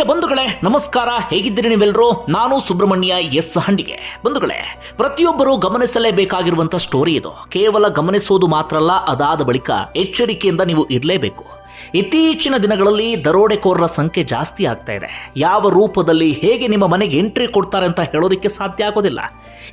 ಪ್ರಿಯ ಬಂಧುಗಳೇ, ನಮಸ್ಕಾರ. ಹೇಗಿದ್ದೀರಿ ನೀವೆಲ್ಲರೂ? ನಾನು ಸುಬ್ರಹ್ಮಣ್ಯ ಎಸ್ ಹಂಡಿಗೆ. ಬಂಧುಗಳೇ, ಪ್ರತಿಯೊಬ್ಬರು ಗಮನಿಸಲೇಬೇಕಾಗಿರುವಂತಹ ಸ್ಟೋರಿ ಇದು. ಕೇವಲ ಗಮನಿಸೋದು ಮಾತ್ರ ಅಲ್ಲ ಅದಾದ ಬಳಿಕ ಎಚ್ಚರಿಕೆಯಿಂದ ನೀವು ಇರಲೇಬೇಕು. ಇತ್ತೀಚಿನ ದಿನಗಳಲ್ಲಿ ದರೋಡೆಕೋರರ ಸಂಖ್ಯೆ ಜಾಸ್ತಿ ಆಗ್ತಾ ಇದೆ. ಯಾವ ರೂಪದಲ್ಲಿ ಹೇಗೆ ನಿಮ್ಮ ಮನೆಗೆ ಎಂಟ್ರಿ ಕೊಡ್ತಾರೆ ಅಂತ ಹೇಳೋದಕ್ಕೆ ಸಾಧ್ಯ ಆಗೋದಿಲ್ಲ.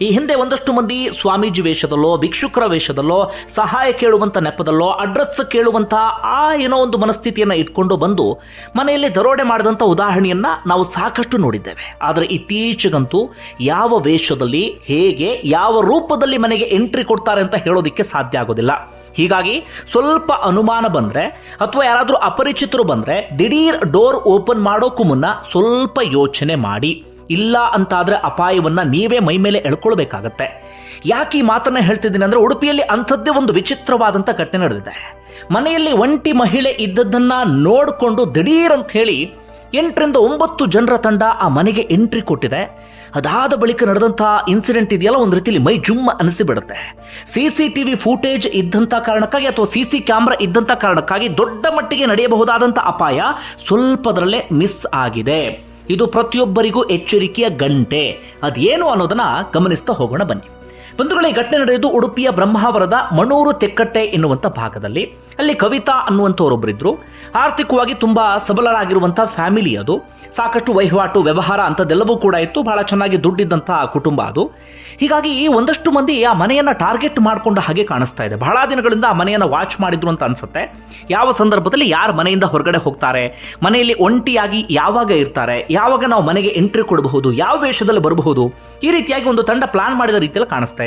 ಈ ಹಿಂದೆ ಒಂದಷ್ಟು ಮಂದಿ ಸ್ವಾಮೀಜಿ ವೇಷದಲ್ಲೋ, ಭಿಕ್ಷುಕರ ವೇಷದಲ್ಲೋ, ಸಹಾಯ ಕೇಳುವಂಥ ನೆಪದಲ್ಲೋ, ಅಡ್ರೆಸ್ ಕೇಳುವಂಥ ಆ ಏನೋ ಒಂದು ಮನಸ್ಥಿತಿಯನ್ನು ಇಟ್ಕೊಂಡು ಬಂದು ಮನೆಯಲ್ಲಿ ದರೋಡೆ ಮಾಡಿದಂಥ ಉದಾಹರಣೆಯನ್ನು ನಾವು ಸಾಕಷ್ಟು ನೋಡಿದ್ದೇವೆ. ಆದರೆ ಇತ್ತೀಚೆಗಂತೂ ಯಾವ ವೇಷದಲ್ಲಿ ಹೇಗೆ, ಯಾವ ರೂಪದಲ್ಲಿ ಮನೆಗೆ ಎಂಟ್ರಿ ಕೊಡ್ತಾರೆ ಅಂತ ಹೇಳೋದಕ್ಕೆ ಸಾಧ್ಯ ಆಗೋದಿಲ್ಲ. ಹೀಗಾಗಿ ಸ್ವಲ್ಪ ಅನುಮಾನ ಬಂದ್ರೆ ಅಥವಾ ಯಾರಾದರೂ ಅಪರಿಚಿತರು ಬಂದರೆ ದಿಢೀರ್ ಡೋರ್ ಓಪನ್ ಮಾಡೋಕ್ಕೂ ಮುನ್ನ ಸ್ವಲ್ಪ ಯೋಚನೆ ಮಾಡಿ. ಇಲ್ಲ ಅಂತಾದರೆ ಅಪಾಯವನ್ನು ನೀವೇ ಮೈ ಮೇಲೆ ಎಳ್ಕೊಳ್ಬೇಕಾಗತ್ತೆ. ಯಾಕೆ ಈ ಮಾತನ್ನು ಹೇಳ್ತಿದ್ದೀನಿ ಅಂದರೆ ಉಡುಪಿಯಲ್ಲಿ ಅಂಥದ್ದೇ ಒಂದು ವಿಚಿತ್ರವಾದಂಥ ಘಟನೆ ನಡೆದಿದೆ. ಮನೆಯಲ್ಲಿ ಒಂಟಿ ಮಹಿಳೆ ಇದ್ದದ್ದನ್ನು ನೋಡಿಕೊಂಡು ದಿಢೀರ್ ಅಂತ ಹೇಳಿ ಎಂಟರಿಂದ ಒಂಬತ್ತು ಜನರ ತಂಡ ಆ ಮನೆಗೆ ಎಂಟ್ರಿ ಕೊಟ್ಟಿದೆ. ಅದಾದ ಬಳಿಕ ನಡೆದಂಥ ಇನ್ಸಿಡೆಂಟ್ ಇದೆಯಲ್ಲ, ಒಂದು ರೀತಿಯಲ್ಲಿ ಮೈ ಜುಮ್ಮ ಅನಿಸಿಬಿಡುತ್ತೆ. C C T V footage ಇದ್ದಂಥ ಕಾರಣಕ್ಕಾಗಿ ಅಥವಾ ಸಿ ಸಿ ಕ್ಯಾಮ್ರಾ ಇದ್ದಂಥ ಕಾರಣಕ್ಕಾಗಿ ದೊಡ್ಡ ಮಟ್ಟಿಗೆ ನಡೆಯಬಹುದಾದಂಥ ಅಪಾಯ ಸ್ವಲ್ಪದರಲ್ಲೇ ಮಿಸ್ ಆಗಿದೆ. ಇದು ಪ್ರತಿಯೊಬ್ಬರಿಗೂ ಎಚ್ಚರಿಕೆಯ ಗಂಟೆ. ಅದೇನು ಅನ್ನೋದನ್ನ ಗಮನಿಸ್ತಾ ಹೋಗೋಣ ಬನ್ನಿ. ಬಂಧುಗಳೇ, ಘಟನೆ ನಡೆಯುವುದು ಉಡುಪಿಯ ಬ್ರಹ್ಮಾವರದ ಮಣೂರು ತೆಕ್ಕಟ್ಟೆ ಎನ್ನುವಂಥ ಭಾಗದಲ್ಲಿ ಅಲ್ಲಿ ಕವಿತಾ ಅನ್ನುವಂಥವರೊಬ್ಬರಿದ್ದರು ಆರ್ಥಿಕವಾಗಿ ತುಂಬ ಸಬಲರಾಗಿರುವಂಥ ಫ್ಯಾಮಿಲಿ ಅದು. ಸಾಕಷ್ಟು ವಹಿವಾಟು, ವ್ಯವಹಾರ ಅಂಥದ್ದೆಲ್ಲವೂ ಕೂಡ ಇತ್ತು. ಬಹಳ ಚೆನ್ನಾಗಿ ದುಡ್ಡಿದ್ದಂಥ ಕುಟುಂಬ ಅದು. ಹೀಗಾಗಿ ಒಂದಷ್ಟು ಮಂದಿ ಆ ಮನೆಯನ್ನು ಟಾರ್ಗೆಟ್ ಮಾಡಿಕೊಂಡ ಹಾಗೆ ಕಾಣಿಸ್ತಾ ಇದೆ. ಬಹಳ ದಿನಗಳಿಂದ ಆ ಮನೆಯನ್ನು ವಾಚ್ ಮಾಡಿದ್ರು ಅಂತ ಅನಿಸುತ್ತೆ. ಯಾವ ಸಂದರ್ಭದಲ್ಲಿ ಯಾರು ಮನೆಯಿಂದ ಹೊರಗಡೆ ಹೋಗ್ತಾರೆ? ಮನೆಯಲ್ಲಿ ಒಂಟಿಯಾಗಿ ಯಾವಾಗ ಇರ್ತಾರೆ? ಯಾವಾಗ ನಾವು ಮನೆಗೆ ಎಂಟ್ರಿ ಕೊಡಬಹುದು? ಯಾವ ವೇಷದಲ್ಲಿ ಬರಬಹುದು? ಈ ರೀತಿಯಾಗಿ ಒಂದು ತಂಡ ಪ್ಲಾನ್ ಮಾಡಿದ ರೀತಿಯಲ್ಲಿ ಕಾಣಿಸ್ತಾ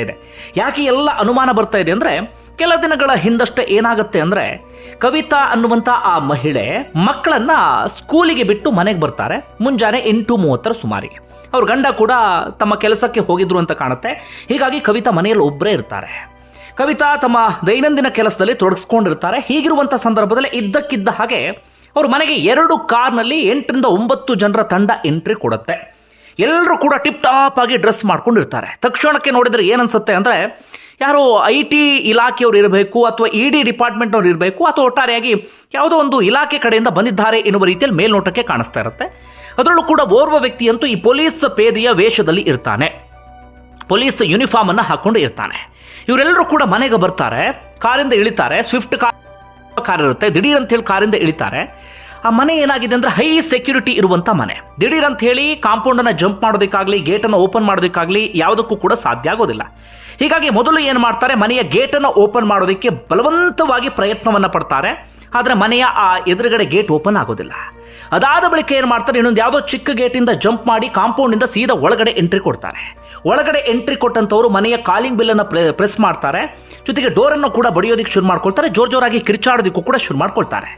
ಯಾಕೆ ಎಲ್ಲ ಅನುಮಾನ ಬರ್ತಾ ಇದೆ ಅಂದ್ರೆ ಕೆಲ ದಿನಗಳ ಹಿಂದಷ್ಟೇ ಏನಾಗುತ್ತೆ ಅಂದ್ರೆ ಕವಿತಾ ಅನ್ನುವಂಥ ಆ ಮಹಿಳೆ ಮಕ್ಕಳನ್ನ ಸ್ಕೂಲಿಗೆ ಬಿಟ್ಟು ಮನೆಗೆ ಬರ್ತಾರೆ. ಮುಂಜಾನೆ ಎಂಟು ಮೂವತ್ತರ ಸುಮಾರಿಗೆ. ಅವ್ರ ಗಂಡ ಕೂಡ ತಮ್ಮ ಕೆಲಸಕ್ಕೆ ಹೋಗಿದ್ರು ಅಂತ ಕಾಣುತ್ತೆ. ಹೀಗಾಗಿ ಕವಿತಾ ಮನೆಯಲ್ಲಿ ಒಬ್ಬರೇ ಇರ್ತಾರೆ. ಕವಿತಾ ತಮ್ಮ ದೈನಂದಿನ ಕೆಲಸದಲ್ಲಿ ತೊಡಗಿಸ್ಕೊಂಡಿರ್ತಾರೆ. ಹೀಗಿರುವಂಥ ಸಂದರ್ಭದಲ್ಲಿ ಇದ್ದಕ್ಕಿದ್ದ ಹಾಗೆ ಅವ್ರ ಮನೆಗೆ ಎರಡು ಕಾರ್ನಲ್ಲಿ ಎಂಟರಿಂದ ಒಂಬತ್ತು ಜನರ ತಂಡ ಎಂಟ್ರಿ ಕೊಡುತ್ತೆ. ಎಲ್ಲರೂ ಕೂಡ ಟಿಪ್ ಟಾಪ್ ಆಗಿ ಡ್ರೆಸ್ ಮಾಡ್ಕೊಂಡಿರ್ತಾರೆ. ತಕ್ಷಣಕ್ಕೆ ನೋಡಿದ್ರೆ ಏನನ್ಸುತ್ತೆ ಅಂದರೆ ಯಾರೋ ಐ ಟಿ ಇಲಾಖೆಯವರು ಇರಬೇಕು ಅಥವಾ ಇ ಡಿ ಡಿಪಾರ್ಟ್ಮೆಂಟ್ನವ್ರು ಇರಬೇಕು ಅಥವಾ ಒಟ್ಟಾರೆಯಾಗಿ ಯಾವುದೋ ಒಂದು ಇಲಾಖೆ ಕಡೆಯಿಂದ ಬಂದಿದ್ದಾರೆ ಎನ್ನುವ ರೀತಿಯಲ್ಲಿ ಮೇಲ್ನೋಟಕ್ಕೆ ಕಾಣಿಸ್ತಾ ಇರುತ್ತೆ. ಅದರಲ್ಲೂ ಕೂಡ ಓರ್ವ ವ್ಯಕ್ತಿಯಂತೂ ಈ ಪೊಲೀಸ್ ಪೇದೆಯ ವೇಷದಲ್ಲಿ ಇರ್ತಾನೆ. ಪೊಲೀಸ್ ಯೂನಿಫಾರ್ಮ್ ಅನ್ನು ಹಾಕೊಂಡು ಇರ್ತಾನೆ. ಇವರೆಲ್ಲರೂ ಕೂಡ ಮನೆಗೆ ಬರ್ತಾರೆ. ಕಾರಿಂದ ಇಳಿತಾರೆ. ಸ್ವಿಫ್ಟ್ ಕಾರ್ ಕಾರ್ ಇರುತ್ತೆ. ದಿಢೀರ್ ಅಂತ ಹೇಳಿ ಕಾರಿಂದ ಇಳಿತಾರೆ. ಆ ಮನೆ ಏನಾಗಿದೆ ಅಂದ್ರೆ ಹೈ ಸೆಕ್ಯೂರಿಟಿ ಇರುವಂತ ಮನೆ. ದಿಢೀರ್ ಅಂತ ಹೇಳಿ ಕಾಂಪೌಂಡ್ ಅನ್ನ ಜಂಪ್ ಮಾಡೋದಕ್ಕಾಗ್ಲಿ ಗೇಟ್ ಅನ್ನು ಓಪನ್ ಮಾಡೋದಕ್ಕಾಗ್ಲಿ ಯಾವುದಕ್ಕೂ ಕೂಡ ಸಾಧ್ಯ ಆಗೋದಿಲ್ಲ. ಹೀಗಾಗಿ ಮೊದಲು ಏನು ಮಾಡ್ತಾರೆ, ಮನೆಯ ಗೇಟನ್ನು ಓಪನ್ ಮಾಡೋದಕ್ಕೆ ಬಲವಂತವಾಗಿ ಪ್ರಯತ್ನವನ್ನು ಪಡ್ತಾರೆ. ಆದರೆ ಮನೆಯ ಆ ಎದುರುಗಡೆ ಗೇಟ್ ಓಪನ್ ಆಗೋದಿಲ್ಲ. ಅದಾದ ಬಳಿಕ ಏನು ಮಾಡ್ತಾರೆ, ಇನ್ನೊಂದು ಯಾವುದೋ ಚಿಕ್ಕ ಗೇಟಿಂದ ಜಂಪ್ ಮಾಡಿ ಕಾಂಪೌಂಡಿಂದ ಸೀದಾ ಒಳಗಡೆ ಎಂಟ್ರಿ ಕೊಡ್ತಾರೆ. ಒಳಗಡೆ ಎಂಟ್ರಿ ಕೊಟ್ಟಂಥವರು ಮನೆಯ ಕಾಲಿಂಗ್ ಬಿಲ್ಲನ್ನು ಪ್ರೆಸ್ ಮಾಡ್ತಾರೆ. ಜೊತೆಗೆ ಡೋರನ್ನು ಕೂಡ ಬಡಿಯೋದಕ್ಕೆ ಶುರು ಮಾಡ್ಕೊಳ್ತಾರೆ, ಜೋರ್ ಜೋರಾಗಿ ಕಿರ್ಚಾಡೋದಕ್ಕೂ ಕೂಡ ಶುರು ಮಾಡ್ಕೊಳ್ತಾರೆ.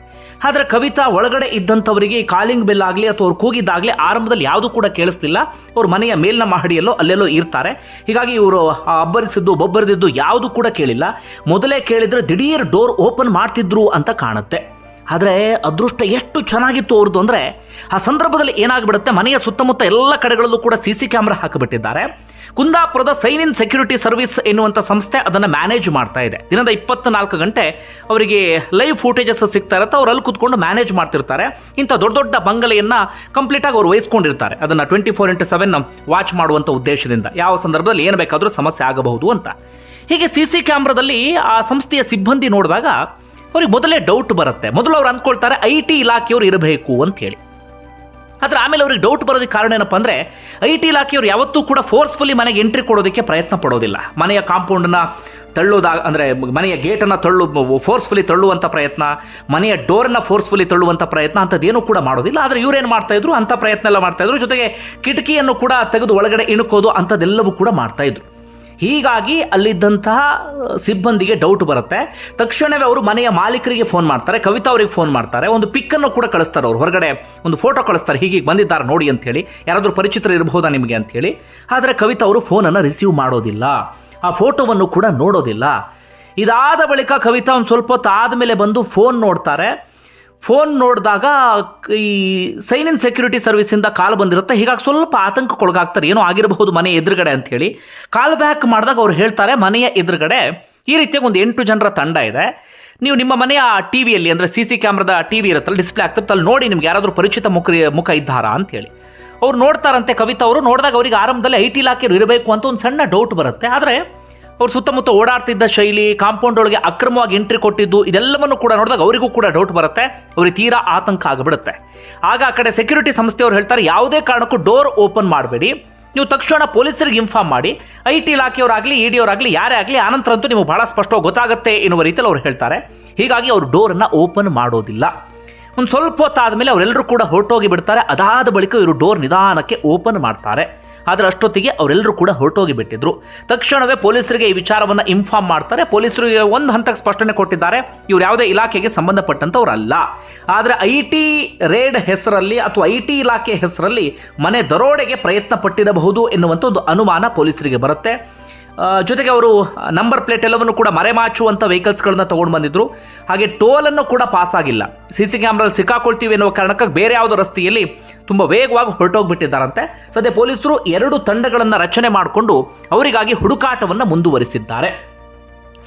ಆದರೆ ಕವಿತಾ ಒಳಗಡೆ ಇದ್ದಂಥವರಿಗೆ ಕಾಲಿಂಗ್ ಬಿಲ್ ಆಗಲಿ ಅಥವಾ ಅವ್ರು ಕೂಗಿದ್ದಾಗಲಿ ಆರಂಭದಲ್ಲಿ ಯಾವುದೂ ಕೂಡ ಕೇಳಿಸ್ತಿಲ್ಲ. ಅವ್ರ ಮನೆಯ ಮೇಲಿನ ಮಹಡಿಯಲ್ಲೋ, ಅಲ್ಲೆಲ್ಲೋ ಇರ್ತಾರೆ. ಹೀಗಾಗಿ ಇವರು ಅಬ್ಬರಿಸಿದ್ದು ಬೊಬ್ಬರಿದಿದ್ದು ಯಾವುದು ಕೂಡ ಕೇಳಿಲ್ಲ. ಮೊದಲೇ ಕೇಳಿದ್ರೆ ದಿಢೀರ್ ಡೋರ್ ಓಪನ್ ಮಾಡ್ತಿದ್ರು ಅಂತ ಕಾಣುತ್ತೆ. ಆದರೆ ಅದೃಷ್ಟ ಎಷ್ಟು ಚೆನ್ನಾಗಿತ್ತು ಅವ್ರದ್ದು ಅಂದರೆ ಆ ಸಂದರ್ಭದಲ್ಲಿ ಏನಾಗ್ಬಿಡುತ್ತೆ, ಮನೆಯ ಸುತ್ತಮುತ್ತ ಎಲ್ಲ ಕಡೆಗಳಲ್ಲೂ ಕೂಡ ಸಿ ಸಿ ಕ್ಯಾಮ್ರಾ ಹಾಕಿಬಿಟ್ಟಿದ್ದಾರೆ. ಕುಂದಾಪುರದ ಸೈನ್ ಇನ್ ಸೆಕ್ಯೂರಿಟಿ ಸರ್ವಿಸ್ ಎನ್ನುವಂಥ ಸಂಸ್ಥೆ ಅದನ್ನು ಮ್ಯಾನೇಜ್ ಮಾಡ್ತಾ ಇದೆ. ದಿನದ ಇಪ್ಪತ್ನಾಲ್ಕು ಗಂಟೆ ಅವರಿಗೆ ಲೈವ್ ಫೂಟೇಜಸ್ ಸಿಗ್ತಾ ಇರುತ್ತೆ, ಅವ್ರು ಅಲ್ಲಿ ಕೂತ್ಕೊಂಡು ಮ್ಯಾನೇಜ್ ಮಾಡ್ತಿರ್ತಾರೆ. ಇಂಥ ದೊಡ್ಡ ದೊಡ್ಡ ಬಂಗಲೆಯನ್ನು ಕಂಪ್ಲೀಟಾಗಿ ಅವ್ರು ವಹಿಸ್ಕೊಂಡಿರ್ತಾರೆ. ಅದನ್ನು twenty four into seven watch ಮಾಡುವಂಥ ಉದ್ದೇಶದಿಂದ. ಯಾವ ಸಂದರ್ಭದಲ್ಲಿ ಏನು ಬೇಕಾದರೂ ಸಮಸ್ಯೆ ಆಗಬಹುದು ಅಂತ. ಹೀಗೆ ಸಿ ಸಿ ಕ್ಯಾಮ್ರಾದಲ್ಲಿ ಆ ಸಂಸ್ಥೆಯ ಸಿಬ್ಬಂದಿ ನೋಡಿದಾಗ ಅವ್ರಿಗೆ ಮೊದಲೇ ಡೌಟ್ ಬರುತ್ತೆ. ಮೊದಲು ಅವ್ರು ಅಂದ್ಕೊಳ್ತಾರೆ, ಐ ಟಿ ಇಲಾಖೆಯವರು ಇರಬೇಕು ಅಂತ ಹೇಳಿ. ಆದರೆ ಆಮೇಲೆ ಅವ್ರಿಗೆ ಡೌಟ್ ಬರೋದಕ್ಕೆ ಕಾರಣ ಏನಪ್ಪ ಅಂದರೆ, ಐ ಟಿ ಇಲಾಖೆಯವರು ಯಾವತ್ತೂ ಕೂಡ ಫೋರ್ಸ್ಫುಲಿ ಮನೆಗೆ ಎಂಟ್ರಿ ಕೊಡೋದಕ್ಕೆ ಪ್ರಯತ್ನ ಪಡೋದಿಲ್ಲ. ಮನೆಯ ಕಾಂಪೌಂಡನ್ನ ತಳ್ಳೋದಾಗ ಅಂದರೆ ಮನೆಯ ಗೇಟನ್ನು ತಳ್ಳು ಫೋರ್ಸ್ಫುಲಿ ತಳ್ಳುವಂಥ ಪ್ರಯತ್ನ, ಮನೆಯ ಡೋರನ್ನು ಫೋರ್ಸ್ಫುಲಿ ತಳ್ಳುವಂಥ ಪ್ರಯತ್ನ ಅಂಥದ್ದೇನೂ ಕೂಡ ಮಾಡೋದಿಲ್ಲ. ಆದರೆ ಇವರೇನು ಮಾಡ್ತಾಯಿದ್ರು ಅಂಥ ಪ್ರಯತ್ನ ಎಲ್ಲ ಮಾಡ್ತಾಯಿದ್ರು ಜೊತೆಗೆ ಕಿಟಕಿಯನ್ನು ಕೂಡ ತೆಗೆದು ಒಳಗಡೆ ಇಣುಕೋದು ಅಂಥದ್ದೆಲ್ಲವೂ ಕೂಡ ಮಾಡ್ತಾ ಇದ್ರು. ಹೀಗಾಗಿ ಅಲ್ಲಿದ್ದಂತಹ ಸಿಬ್ಬಂದಿಗೆ ಡೌಟ್ ಬರುತ್ತೆ. ತಕ್ಷಣವೇ ಅವರು ಮನೆಯ ಮಾಲೀಕರಿಗೆ ಫೋನ್ ಮಾಡ್ತಾರೆ, ಕವಿತಾ ಅವರಿಗೆ ಫೋನ್ ಮಾಡ್ತಾರೆ. ಒಂದು ಪಿಕ್ಕನ್ನು ಕೂಡ ಕಳಿಸ್ತಾರೆ ಅವರು. ಹೊರಗಡೆ ಒಂದು ಫೋಟೋ ಕಳಿಸ್ತಾರೆ. ಹೀಗೆ ಬಂದಿದ್ದಾರೆ ನೋಡಿ ಅಂಥೇಳಿ ಯಾರಾದರೂ ಪರಿಚಿತ್ರ ಇರಬಹುದಾ ನಿಮಗೆ ಅಂಥೇಳಿ ಆದರೆ ಕವಿತಾ ಅವರು ಫೋನನ್ನು ರಿಸೀವ್ ಮಾಡೋದಿಲ್ಲ. ಆ ಫೋಟೋವನ್ನು ಕೂಡ ನೋಡೋದಿಲ್ಲ. ಇದಾದ ಬಳಿಕ ಕವಿತಾ ಒಂದು ಸ್ವಲ್ಪ ಹೊತ್ತು ಆದಮೇಲೆ ಬಂದು ಫೋನ್ ನೋಡ್ತಾರೆ. ಫೋನ್ ನೋಡಿದಾಗ ಈ ಸೈನ್ ಇನ್ ಸೆಕ್ಯೂರಿಟಿ ಸರ್ವಿಸಿಂದ ಕಾಲ್ ಬಂದಿರುತ್ತೆ. ಹೀಗಾಗಿ ಸ್ವಲ್ಪ ಆತಂಕಕ್ಕೊಳಗಾಗ್ತಾರೆ. ಏನೋ ಆಗಿರಬಹುದು ಮನೆ ಎದುರುಗಡೆ ಅಂಥೇಳಿ ಕಾಲ್ ಬ್ಯಾಕ್ ಮಾಡಿದಾಗ ಅವ್ರು ಹೇಳ್ತಾರೆ, ಮನೆಯ ಎದುರುಗಡೆ ಈ ರೀತಿಯಾಗಿ ಒಂದು ಎಂಟು ಜನರ ತಂಡ ಇದೆ. ನೀವು ನಿಮ್ಮ ಮನೆಯ ಟಿ ವಿಯಲ್ಲಿ ಅಂದರೆ ಸಿ ಸಿ ಕ್ಯಾಮ್ರಾದ ಟಿ ವಿ ಇರುತ್ತಲ್ಲ, ಡಿಸ್ಪ್ಲೇ ಆಗ್ತಿರುತ್ತೆ, ಅಲ್ಲಿ ನೋಡಿ ನಿಮ್ಗೆ ಯಾರಾದರೂ ಪರಿಚಿತ ಮುಖ ಮುಖ ಇದ್ದಾರಾ ಅಂತೇಳಿ ಅವ್ರು ನೋಡ್ತಾರಂತೆ ಕವಿತಾ ಅವರು. ನೋಡಿದಾಗ ಅವರಿಗೆ ಆರಂಭದಲ್ಲಿ ಐ ಟಿ ಇಲಾಖೆಯವರು ಇರಬೇಕು ಅಂತ ಒಂದು ಸಣ್ಣ ಡೌಟ್ ಬರುತ್ತೆ. ಆದರೆ ಅವ್ರು ಸುತ್ತಮುತ್ತ ಓಡಾಡ್ತಿದ್ದ ಶೈಲಿ ಕಾಂಪೌಂಡ್ ಒಳಗೆ ಅಕ್ರಮವಾಗಿ ಎಂಟ್ರಿ ಕೊಟ್ಟಿದ್ದು, ಇದೆಲ್ಲವನ್ನು ಕೂಡ ನೋಡಿದಾಗ ಅವರಿಗೂ ಕೂಡ ಡೌಟ್ ಬರುತ್ತೆ. ಅವ್ರಿಗೆ ತೀರಾ ಆತಂಕ ಆಗಿಬಿಡುತ್ತೆ. ಆಗ ಆ ಕಡೆ ಸೆಕ್ಯೂರಿಟಿ ಸಂಸ್ಥೆಯವರು ಹೇಳ್ತಾರೆ, ಯಾವುದೇ ಕಾರಣಕ್ಕೂ ಡೋರ್ ಓಪನ್ ಮಾಡಬೇಡಿ. ನೀವು ತಕ್ಷಣ ಪೊಲೀಸರಿಗೆ ಇನ್ಫಾರ್ಮ್ ಮಾಡಿ. ಐ ಟಿ ಇಲಾಖೆಯವರಾಗಲಿ ಇ ಡಿ ಅವರಾಗಲಿ, ಯಾರೇ ಆಗಲಿ ಆನಂತರ ಅಂತೂ ನಿಮಗೆ ಬಹಳ ಸ್ಪಷ್ಟವಾಗಿ ಗೊತ್ತಾಗುತ್ತೆ ಎನ್ನುವ ರೀತಿಯಲ್ಲಿ ಅವ್ರು ಹೇಳ್ತಾರೆ. ಹೀಗಾಗಿ ಅವರು ಡೋರನ್ನು ಓಪನ್ ಮಾಡೋದಿಲ್ಲ. ಒಂದು ಸ್ವಲ್ಪ ಹೊತ್ತಾದ ಮೇಲೆ ಅವರೆಲ್ಲರೂ ಕೂಡ ಹೊರಟೋಗಿ ಬಿಡ್ತಾರೆ. ಅದಾದ ಬಳಿಕ ಇವರು ಡೋರ್ ನಿಧಾನಕ್ಕೆ ಓಪನ್ ಮಾಡ್ತಾರೆ. ಆದರೆ ಅಷ್ಟೊತ್ತಿಗೆ ಅವರೆಲ್ಲರೂ ಕೂಡ ಹೊರಟೋಗಿ ಬಿಟ್ಟಿದ್ರು. ತಕ್ಷಣವೇ ಪೊಲೀಸರಿಗೆ ಈ ವಿಚಾರವನ್ನು ಇನ್ಫಾರ್ಮ್ ಮಾಡ್ತಾರೆ. ಪೊಲೀಸರಿಗೆ ಒಂದು ಹಂತಕ್ಕೆ ಸ್ಪಷ್ಟನೆ ಕೊಟ್ಟಿದ್ದಾರೆ. ಇವ್ರು ಯಾವುದೇ ಇಲಾಖೆಗೆ ಸಂಬಂಧಪಟ್ಟಂಥವ್ರಲ್ಲ ಆದರೆ ಐ ಟಿ ರೇಡ್ ಹೆಸರಲ್ಲಿ ಅಥವಾ ಐ ಟಿ ಇಲಾಖೆ ಹೆಸರಲ್ಲಿ ಮನೆ ದರೋಡೆಗೆ ಪ್ರಯತ್ನ ಪಟ್ಟಿರಬಹುದು ಎನ್ನುವಂಥ ಒಂದು ಅನುಮಾನ ಪೊಲೀಸರಿಗೆ ಬರುತ್ತೆ. ಜೊತೆಗೆ ಅವರು ನಂಬರ್ ಪ್ಲೇಟ್ ಎಲ್ಲವನ್ನು ಕೂಡ ಮರೆಮಾಚುವಂಥ ವೆಹಿಕಲ್ಸ್ಗಳನ್ನ ತೊಗೊಂಡು ಬಂದಿದ್ರು. ಹಾಗೆ ಟೋಲನ್ನು ಕೂಡ ಪಾಸ್ ಆಗಿಲ್ಲ. ಸಿ ಸಿ ಕ್ಯಾಮ್ರಲ್ಲಿ ಸಿಕ್ಕಾಕೊಳ್ತೀವಿ ಎನ್ನುವ ಕಾರಣಕ್ಕಾಗಿ ಬೇರೆ ಯಾವುದೋ ರಸ್ತೆಯಲ್ಲಿ ತುಂಬ ವೇಗವಾಗಿ ಹೊರಟೋಗ್ಬಿಟ್ಟಿದ್ದಾರಂತೆ. ಸದ್ಯ ಪೊಲೀಸರು ಎರಡು ತಂಡಗಳನ್ನು ರಚನೆ ಮಾಡಿಕೊಂಡು ಅವರಿಗಾಗಿ ಹುಡುಕಾಟವನ್ನು ಮುಂದುವರಿಸಿದ್ದಾರೆ.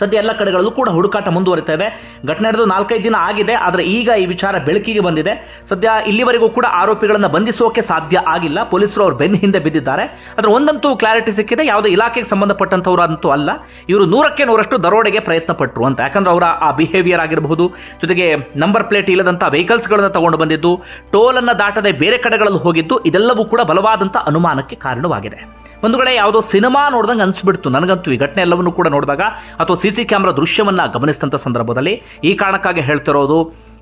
ಸದ್ಯ ಎಲ್ಲ ಕಡೆಗಳಲ್ಲೂ ಕೂಡ ಹುಡುಕಾಟ ಮುಂದುವರಿತಾ ಇದೆ ಘಟನೆ ನಡೆದು ನಾಲ್ಕೈದು ದಿನ ಆಗಿದೆ, ಆದರೆ ಈಗ ಈ ವಿಚಾರ ಬೆಳಕಿಗೆ ಬಂದಿದೆ. ಸದ್ಯ ಇಲ್ಲಿವರೆಗೂ ಕೂಡ ಆರೋಪಿಗಳನ್ನು ಬಂಧಿಸೋಕೆ ಸಾಧ್ಯ ಆಗಿಲ್ಲ. ಪೊಲೀಸರು ಅವರು ಬೆನ್ನ ಹಿಂದೆ ಬಿದ್ದಿದ್ದಾರೆ. ಆದರೆ ಒಂದಂತೂ ಕ್ಲಾರಿಟಿ ಸಿಕ್ಕಿದೆ, ಯಾವುದೇ ಇಲಾಖೆಗೆ ಸಂಬಂಧಪಟ್ಟಂಥವ್ರು ಅಂತೂ ಅಲ್ಲ. ಇವರು ನೂರಕ್ಕೆ ನೂರಷ್ಟು ದರೋಡೆಗೆ ಪ್ರಯತ್ನ ಪಟ್ಟರು ಅಂತ. ಯಾಕಂದ್ರೆ ಅವರ ಆ ಬಿಹೇವಿಯರ್ ಆಗಿರಬಹುದು, ಜೊತೆಗೆ ನಂಬರ್ ಪ್ಲೇಟ್ ಇಲ್ಲದಂಥ ವೆಹಿಕಲ್ಸ್ಗಳನ್ನು ತಗೊಂಡು ಬಂದಿದ್ದು ಟೋಲನ್ನು ದಾಟದೆ ಬೇರೆ ಕಡೆಗಳಲ್ಲಿ ಹೋಗಿದ್ದು, ಇದೆಲ್ಲವೂ ಕೂಡ ಬಲವಾದಂಥ ಅನುಮಾನಕ್ಕೆ ಕಾರಣವಾಗಿದೆ. ಒಂದು ಕಡೆ ಯಾವುದೋ ಸಿನಿಮಾ ನೋಡ್ದಂಗೆ ಅನಿಸ್ಬಿಡ್ತು. ನನಗಂತೂ ಈ ಘಟನೆ ಎಲ್ಲವನ್ನು ಕೂಡ ನೋಡಿದಾಗ, ಅಥವಾ ಸಿ ಸಿ ಕ್ಯಾಮ್ರಾ ದೃಶ್ಯವನ್ನು ಗಮನಿಸಿದಂಥ ಸಂದರ್ಭದಲ್ಲಿ ಈ ಕಾರಣಕ್ಕಾಗಿ ಹೇಳ್ತಿರೋದು,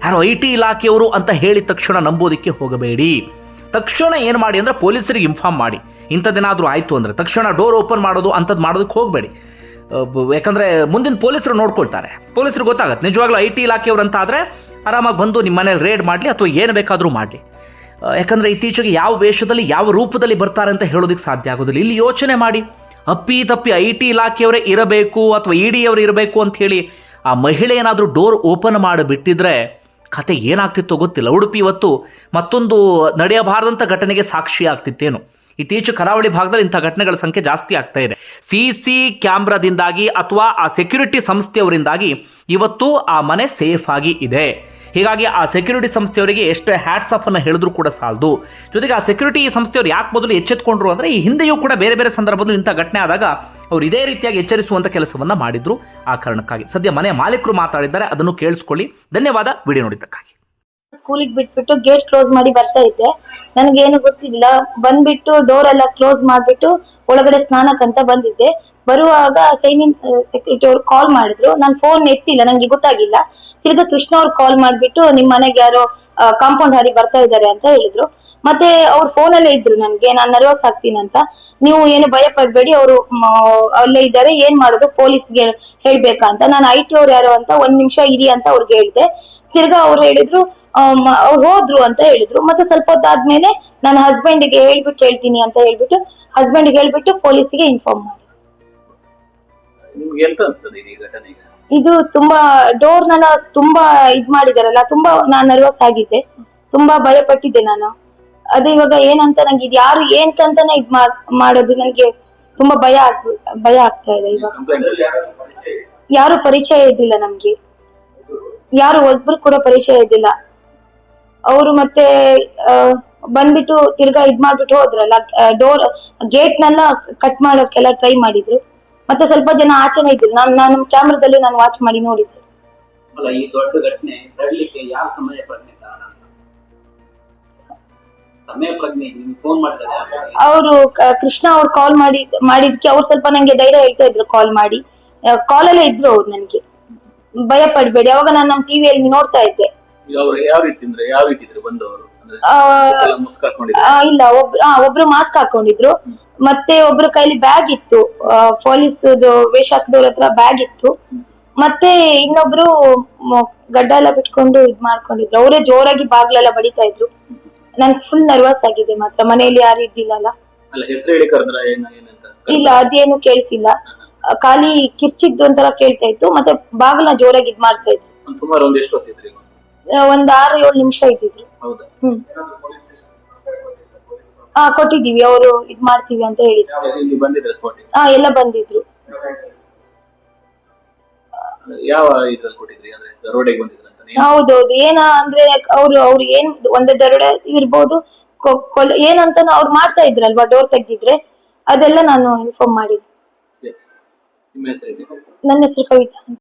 ಯಾರೋ ಐ ಟಿ ಇಲಾಖೆಯವರು ಅಂತ ಹೇಳಿದ ತಕ್ಷಣ ನಂಬೋದಕ್ಕೆ ಹೋಗಬೇಡಿ. ತಕ್ಷಣ ಏನು ಮಾಡಿ ಅಂದರೆ ಪೊಲೀಸರಿಗೆ ಇನ್ಫಾರ್ಮ್ ಮಾಡಿ. ಇಂಥದ್ದೇನಾದರೂ ಆಯಿತು ಅಂದರೆ ತಕ್ಷಣ ಡೋರ್ ಓಪನ್ ಮಾಡೋದು ಅಂಥದ್ದು ಮಾಡೋದಕ್ಕೆ ಹೋಗಬೇಡಿ. ಯಾಕಂದರೆ ಮುಂದಿನ ಪೊಲೀಸರು ನೋಡ್ಕೊಳ್ತಾರೆ. ಪೊಲೀಸರು ಗೊತ್ತಾಗುತ್ತೆ, ನಿಜವಾಗ್ಲೂ ಐ ಟಿ ಇಲಾಖೆಯವರು ಅಂತ ಆದರೆ ಆರಾಮಾಗಿ ಬಂದು ನಿಮ್ಮ ಮನೇಲಿ ರೇಡ್ ಮಾಡಲಿ ಅಥವಾ ಏನು ಬೇಕಾದರೂ ಮಾಡಲಿ. ಯಾಕಂದರೆ ಇತ್ತೀಚೆಗೆ ಯಾವ ವೇಷದಲ್ಲಿ, ಯಾವ ರೂಪದಲ್ಲಿ ಬರ್ತಾರೆ ಅಂತ ಹೇಳೋದಕ್ಕೆ ಸಾಧ್ಯ ಆಗೋದಿಲ್ಲ. ಇಲ್ಲಿ ಯೋಚನೆ ಮಾಡಿ. ಅಪ್ಪಿ ತಪ್ಪಿ ಐ ಟಿ ಇಲಾಖೆಯವರೇ ಇರಬೇಕು ಅಥವಾ ಇ ಡಿ ಅವರು ಇರಬೇಕು ಅಂತ ಹೇಳಿ ಆ ಮಹಿಳೆ ಏನಾದರೂ ಡೋರ್ ಓಪನ್ ಮಾಡಿಬಿಟ್ಟಿದ್ರೆ ಕತೆ ಏನಾಗ್ತಿತ್ತೋ ಗೊತ್ತಿಲ್ಲ. ಉಡುಪಿ ಇವತ್ತು ಮತ್ತೊಂದು ನಡೆಯಬಾರದಂಥ ಘಟನೆಗೆ ಸಾಕ್ಷಿ ಆಗ್ತಿತ್ತೇನು ಇತ್ತೀಚು ಕರಾವಳಿ ಭಾಗದಲ್ಲಿ ಇಂಥ ಘಟನೆಗಳ ಸಂಖ್ಯೆ ಜಾಸ್ತಿ ಆಗ್ತಾ ಇದೆ. ಸಿ ಸಿ ಕ್ಯಾಮ್ರಾದಿಂದಾಗಿ ಅಥವಾ ಆ ಸೆಕ್ಯೂರಿಟಿ ಸಂಸ್ಥೆಯವರಿಂದಾಗಿ ಇವತ್ತು ಆ ಮನೆ ಸೇಫ್ ಆಗಿ ಇದೆ. ಹೀಗಾಗಿ ಆ ಸೆಕ್ಯೂರಿಟಿ ಸಂಸ್ಥೆಯವರಿಗೆ ಎಷ್ಟು ಹ್ಯಾಟ್ಸ್ ಆಫ್ ಅನ್ನು ಹೇಳಿದ್ರು ಕೂಡ ಸಾಲದು. ಜೊತೆಗೆ ಆ ಸೆಕ್ಯೂರಿಟಿ ಸಂಸ್ಥೆಯವರು ಯಾಕೆ ಮೊದಲು ಎಚ್ಚೆತ್ಕೊಂಡ್ರು ಅಂದರೆ ಈ ಹಿಂದೆಯೂ ಕೂಡ ಬೇರೆ ಬೇರೆ ಸಂದರ್ಭದಲ್ಲಿ ಇಂಥ ಘಟನೆ ಆದಾಗ ಅವರು ಇದೇ ರೀತಿಯಾಗಿ ಎಚ್ಚರಿಸುವಂಥ ಕೆಲಸವನ್ನ ಮಾಡಿದ್ರು ಆ ಕಾರಣಕ್ಕಾಗಿ. ಸದ್ಯ ಮನೆ ಮಾಲೀಕರು ಮಾತಾಡಿದ್ದಾರೆ, ಅದನ್ನು ಕೇಳಿಸ್ಕೊಳ್ಳಿ. ಧನ್ಯವಾದ, ವಿಡಿಯೋ ನೋಡಿದ್ದಕ್ಕಾಗಿ. ಸ್ಕೂಲಿಗೆ ಬಿಟ್ಬಿಟ್ಟು ಗೇಟ್ ಕ್ಲೋಸ್ ಮಾಡಿ ಬರ್ತಾ ಇದ್ದೆ. ನನಗೇನು ಗೊತ್ತಿಲ್ಲ. ಬಂದ್ಬಿಟ್ಟು ಡೋರ್ ಎಲ್ಲ ಕ್ಲೋಸ್ ಮಾಡ್ಬಿಟ್ಟು ಒಳಗಡೆ ಸ್ನಾನಕ್ಕಂತ ಬಂದಿದ್ದೆ. ಬರುವಾಗ ಸೈನಿನ್ ಸೆಕ್ಯೂರಿಟಿ ಅವ್ರು ಕಾಲ್ ಮಾಡಿದ್ರು. ನಾನು ಫೋನ್ ಎತ್ತಿಲ್ಲ, ನಂಗೆ ಗೊತ್ತಾಗಿಲ್ಲ. ತಿರ್ಗಾ ಕೃಷ್ಣ ಅವ್ರು ಕಾಲ್ ಮಾಡ್ಬಿಟ್ಟು ನಿಮ್ ಮನೆಗೆ ಯಾರೋ ಕಾಂಪೌಂಡ್ ಹಾರಿ ಬರ್ತಾ ಇದ್ದಾರೆ ಅಂತ ಹೇಳಿದ್ರು. ಮತ್ತೆ ಅವ್ರು ಫೋನಲ್ಲೇ ಇದ್ರು ನನ್ಗೆ, ನಾನ್ ನರ್ವಸ್ ಆಗ್ತೀನಿ ಅಂತ. ನೀವು ಏನು ಭಯ ಪಡ್ಬೇಡಿ, ಅವರು ಅಲ್ಲೇ ಇದ್ದಾರೆ, ಏನ್ ಮಾಡೋದು ಪೊಲೀಸ್ಗೆ ಹೇಳ್ಬೇಕಾ ಅಂತ. ನಾನು ಐ ಟಿ ಅವ್ರು ಯಾರು ಅಂತ ಒಂದ್ ನಿಮಿಷ ಇರಿ ಅಂತ ಅವ್ರಿಗೆ ಹೇಳಿದೆ. ತಿರ್ಗಾ ಅವ್ರು ಹೇಳಿದ್ರು ಅವ್ರು ಹೋದ್ರು ಅಂತ ಹೇಳಿದ್ರು. ಮತ್ತೆ ಸ್ವಲ್ಪ ಹೊತ್ತಾದ್ಮೇಲೆ ನನ್ನ ಹಸ್ಬೆಂಡ್ಗೆ ಹೇಳ್ಬಿಟ್ಟು ಹೇಳ್ತೀನಿ ಅಂತ ಹೇಳ್ಬಿಟ್ಟು ಹಸ್ಬೆಂಡ್ಗೆ ಹೇಳ್ಬಿಟ್ಟು ಪೊಲೀಸ್ಗೆ ಇನ್ಫಾರ್ಮ್ ಮಾಡಿ ನಿಮ್ಗೆ ಎಂತ ಅನ್ಸ್ತದೆ ಈ ಘಟನೆಗೆ? ಇದು ತುಂಬಾ, ಡೋರ್ನೆಲ್ಲ ತುಂಬಾ ಇದ್ ಮಾಡಿದಾರಲ್ಲ, ತುಂಬಾ ನಾನ್ ನರ್ವಸ್ ಆಗಿದ್ದೆ. ತುಂಬಾ ಭಯ ಪಟ್ಟಿದ್ದೆ ನಾನು. ಅದೇ ಇವಾಗ ಏನಂತ ನಂಗೆ ಇದು ಯಾರು ಏನಕ್ಕಂತಾನೆ ಇದ್ ಮಾಡ್- ಮಾಡೋದು ನನಗೆ ತುಂಬಾ ಭಯ ಆಗ್, ಭಯ ಆಗ್ತಾ ಇದೆ ಇವಾಗ. ಯಾರು ಪರಿಚಯ ಇದ್ದಿಲ್ಲ ನಮ್ಗೆ. ಯಾರು ಒಬ್ರು ಕೂಡ ಪರಿಚಯ ಇದ್ದಿಲ್ಲ. ಅವರು ಮತ್ತೆ ಬಂದ್ಬಿಟ್ಟು ತಿರ್ಗಾ ಇದ್ ಮಾಡ್ಬಿಟ್ಟು ಹೋದ್ರಲ್ಲ ಡೋರ್ ಗೇಟ್ ನೆಲ್ಲ ಕಟ್ ಮಾಡೋಕೆಲ್ಲ ಟ್ರೈ ಮಾಡಿದ್ರು. ಮತ್ತೆ ಸ್ವಲ್ಪ ಜನ ಆಚೆನೆ ಇದ್ರು. ನಾನು ನಾನು ಕ್ಯಾಮ್ರಾದಲ್ಲಿ ನಾನು ವಾಚ್ ಮಾಡಿ ನೋಡಿದ್ದೆ. ಅಲ್ಲ ಈ ದೊಡ್ಡ ಘಟನೆ ನಡ್ಲಿಕ್ಕೆ ಯಾರ ಸಮಯ ಪ್ರಜ್ಞೆ ಕಾರಣ ಅಂತ? ಸಮಯ ಪ್ರಜ್ಞೆ ನಿಮ್ಗೆ ಫೋನ್ ಮಾಡಿದಾಗ ಅವರು ಕೃಷ್ಣ ಅವ್ರು ಕಾಲ್ ಮಾಡಿ ಮಾಡಿದ್ಕೆ ಅವ್ರು ಸ್ವಲ್ಪ ನಂಗೆ ಧೈರ್ಯ ಹೇಳ್ತಾ ಇದ್ರು ಕಾಲ್ ಮಾಡಿ. ಕಾಲ್ ಕಾಲಲ್ಲೇ ಇದ್ರು ಅವ್ರು ನನಗೆ. ಭಯ ಪಡ್ಬೇಡಿ. ಅವಾಗ ನಾನು ನಮ್ಮ ಟಿವಿಯಲ್ಲಿ ನೋಡ್ತಾ ಇದ್ದೆ. ಅವ್ರು ಯಾವ ರೀತಿ ಅಂದ್ರೆ ಯಾವ ರೀತಿ ಇದ್ರು ಬಂದವರು? ಅಂದ್ರೆ ಆ, ಎಲ್ಲ ಮುಸ್ಕಾಕೊಂಡಿದ್ರು ಆ, ಇಲ್ಲ ಒಬ್ರು ಆ, ಒಬ್ರು ಮಾಸ್ಕ್ ಹಾಕೊಂಡಿದ್ರು. ಮತ್ತೆ ಒಬ್ರು ಕೈಲಿ ಬ್ಯಾಗ್ ಇತ್ತು. ಪೊಲೀಸ್ ವೇಷ ಹಾಕಿದವ್ರ ಹತ್ರ ಬ್ಯಾಗ್ ಇತ್ತು. ಮತ್ತೆ ಇನ್ನೊಬ್ರು ಮ- ಗಡ್ಡ ಎಲ್ಲ ಬಿಟ್ಕೊಂಡು ಇದ್ ಮಾಡ್ಕೊಂಡಿದ್ರು. ಅವರೇ ಜೋರಾಗಿ ಬಾಗ್ಲೆಲ್ಲ ಬಡಿತಾ ಇದ್ರು. ನನ್ ಫುಲ್ ನರ್ವಸ್ ಆಗಿದೆ ಮಾತ್ರ. ಮನೆಯಲ್ಲಿ ಯಾರು ಇದ್ದಿಲ್ಲಲ್ಲ. ಅಲ್ಲ ಹೆಸರು ಹೇಳಿ ಕರೆದ್ರ ಏನ ಏನಂತ ಇಲ್ಲ ಅದೇನು ಕೇಳಿಸಿಲ್ಲ. ಖಾಲಿ ಕಿರ್ಚಿದ್ದು ಒಂಥರ ಕೇಳ್ತಾ ಇತ್ತು. ಮತ್ತೆ ಬಾಗ್ಲ ಜೋರಾಗಿ ಇದ್ ಮಾಡ್ತಾ ಇದ್ರು. ಒಂದ್ ಸುಮಾರು ಒಂದ್ ಎಷ್ಟು ಹೊತ್ತಿದ್ರಿ ಆ, ಒಂದ್ ಆರು ಏಳು ನಿಮಿಷ ಇದ್ದಿದ್ರು ಹೌದಾ? ಹ್ಮ್. ಹಾ ಕೊಟ್ಟಿದೀವಿ ಅವರು ಇದ್ ಮಾಡ್ತೀವಿ ಅಂತ ಹೇಳಿದ್ರು. ಇಲ್ಲಿ ಬಂದಿದ್ರೆ ಸ್ಪಾಟಿಗೆ ಹಾ ಎಲ್ಲ ಬಂದಿದ್ರು. ಯಾವ ಇದ್ರಲ್ಲಿ ಕೊಟ್ಟಿದ್ರಿ? ಅಂದ್ರೆ ರೋಡಿಗೆ ಬಂದಿದ್ರಂತ ನೀವು ಹೌದೌದು. ಏನ ಅಂದ್ರೆ ಅವ್ರು ಅವ್ರು ಏನ್ ಒಂದೇ ದರೋಡೆ ಇರ್ಬೋದು ಕೊ- ಕೊಲೆ ಏನಂತ ಅವ್ರು ಮಾಡ್ತಾ ಇದ್ರಲ್ವಾ ಡೋರ್ ತೆಗ್ದಿದ್ರೆ? ಅದೆಲ್ಲ ನಾನು ಇನ್ಫಾರ್ಮ್ ಮಾಡಿದ್ದೆ. ನಿಮ್ಮ ಹೆಸರು ನನ್ನ ಹೆಸರು ಕವಿತಾ ಅಂತ.